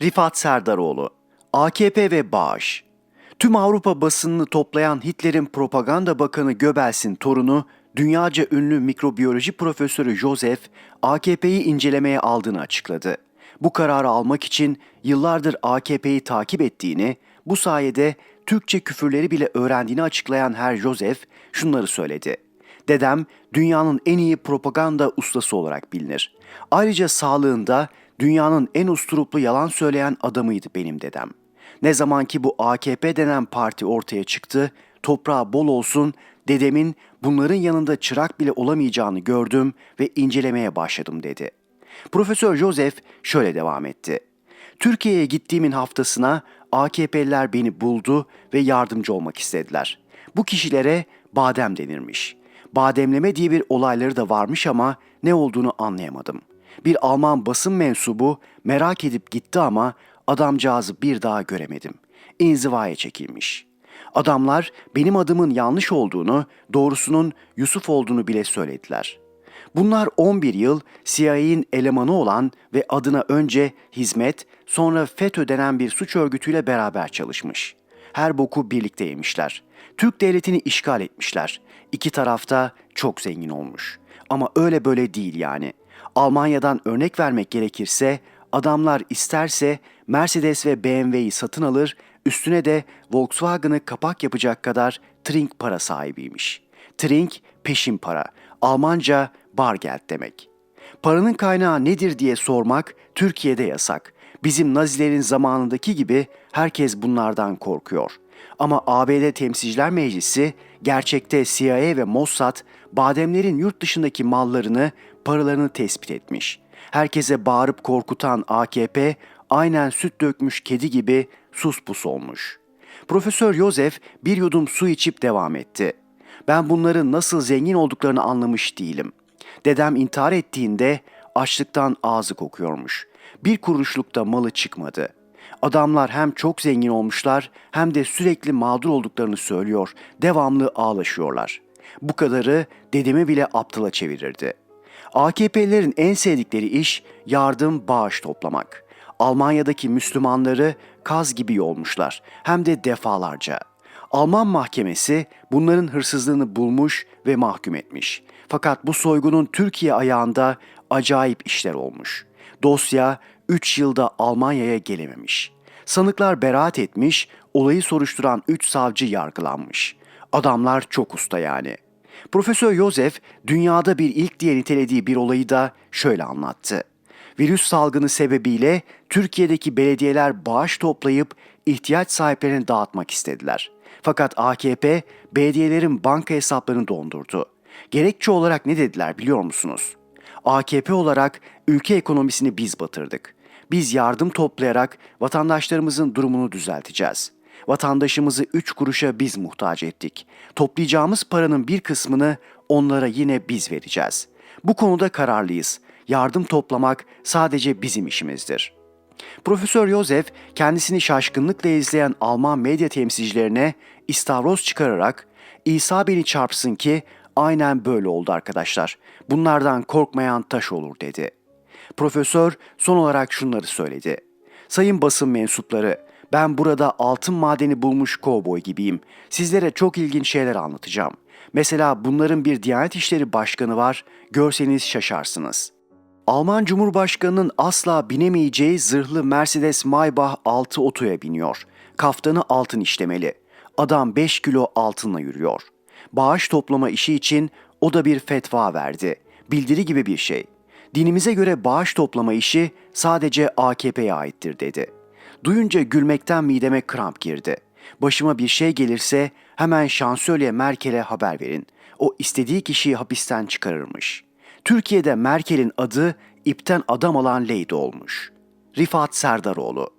Rifat Serdaroğlu, AKP ve Bağış. Tüm Avrupa basınını toplayan Hitler'in propaganda bakanı Göbels'in torunu, dünyaca ünlü mikrobiyoloji profesörü Joseph, AKP'yi incelemeye aldığını açıkladı. Bu kararı almak için yıllardır AKP'yi takip ettiğini, bu sayede Türkçe küfürleri bile öğrendiğini açıklayan Herr Joseph şunları söyledi. Dedem dünyanın en iyi propaganda ustası olarak bilinir. Ayrıca sağlığında dünyanın en usturuplu yalan söyleyen adamıydı benim dedem. Ne zaman ki bu AKP denen parti ortaya çıktı, toprağı bol olsun, dedemin bunların yanında çırak bile olamayacağını gördüm ve incelemeye başladım dedi. Profesör Joseph şöyle devam etti. Türkiye'ye gittiğimin haftasına AKP'liler beni buldu ve yardımcı olmak istediler. Bu kişilere badem denirmiş. Bademleme diye bir olayları da varmış ama ne olduğunu anlayamadım. Bir Alman basın mensubu merak edip gitti ama adamcağızı bir daha göremedim. İnzivaya çekilmiş. Adamlar benim adımın yanlış olduğunu, doğrusunun Yusuf olduğunu bile söylediler. Bunlar 11 yıl CIA'in elemanı olan ve adına önce hizmet, sonra FETÖ denen bir suç örgütüyle beraber çalışmış. Her boku birlikte yemişler. Türk devletini işgal etmişler. İki tarafta çok zengin olmuş. Ama öyle böyle değil yani. Almanya'dan örnek vermek gerekirse adamlar isterse Mercedes ve BMW'yi satın alır, üstüne de Volkswagen'ı kapak yapacak kadar trink para sahibiymiş. Trink peşin para. Almanca Bargeld demek. Paranın kaynağı nedir diye sormak Türkiye'de yasak. Bizim Nazilerin zamanındaki gibi herkes bunlardan korkuyor. Ama ABD Temsilciler Meclisi gerçekte CIA ve Mossad bademlerin yurt dışındaki mallarını, paralarını tespit etmiş. Herkese bağırıp korkutan AKP aynen süt dökmüş kedi gibi sus pus olmuş. Profesör Yosef bir yudum su içip devam etti. Ben bunların nasıl zengin olduklarını anlamış değilim. Dedem intihar ettiğinde açlıktan ağzı kokuyormuş. Bir kuruşlukta malı çıkmadı. Adamlar hem çok zengin olmuşlar hem de sürekli mağdur olduklarını söylüyor. Devamlı ağlaşıyorlar. Bu kadarı dedemi bile aptala çevirirdi. AKP'lerin en sevdikleri iş yardım bağış toplamak. Almanya'daki Müslümanları kaz gibi yolmuşlar hem de defalarca. Alman mahkemesi bunların hırsızlığını bulmuş ve mahkum etmiş. Fakat bu soygunun Türkiye ayağında acayip işler olmuş. Dosya 3 yılda Almanya'ya gelememiş. Sanıklar beraat etmiş, olayı soruşturan 3 savcı yargılanmış. Adamlar çok usta yani. Profesör Yosef dünyada bir ilk diye nitelediği bir olayı da şöyle anlattı. Virüs salgını sebebiyle Türkiye'deki belediyeler bağış toplayıp ihtiyaç sahiplerine dağıtmak istediler. Fakat AKP belediyelerin banka hesaplarını dondurdu. Gerekçe olarak ne dediler biliyor musunuz? AKP olarak ülke ekonomisini biz batırdık. Biz yardım toplayarak vatandaşlarımızın durumunu düzelteceğiz. Vatandaşımızı üç kuruşa biz muhtaç ettik. Toplayacağımız paranın bir kısmını onlara yine biz vereceğiz. Bu konuda kararlıyız. Yardım toplamak sadece bizim işimizdir.'' Profesör Josef kendisini şaşkınlıkla izleyen Alman medya temsilcilerine istavroz çıkararak İsa beni çarpsın ki aynen böyle oldu arkadaşlar. Bunlardan korkmayan taş olur dedi. Profesör son olarak şunları söyledi. Sayın basın mensupları, ben burada altın madeni bulmuş kovboy gibiyim. Sizlere çok ilginç şeyler anlatacağım. Mesela bunların bir Diyanet İşleri Başkanı var, görseniz şaşarsınız.'' Alman Cumhurbaşkanı'nın asla binemeyeceği zırhlı Mercedes Maybach 6 otoya biniyor. Kaftanı altın işlemeli. Adam 5 kilo altınla yürüyor. Bağış toplama işi için o da bir fetva verdi. Bildiri gibi bir şey. Dinimize göre bağış toplama işi sadece AKP'ye aittir dedi. Duyunca gülmekten mideme kramp girdi. Başıma bir şey gelirse hemen şansölye Merkel'e haber verin. O istediği kişiyi hapisten çıkarırmış.'' Türkiye'de Merkel'in adı ipten adam alan Leydi olmuş. Rifat Serdaroğlu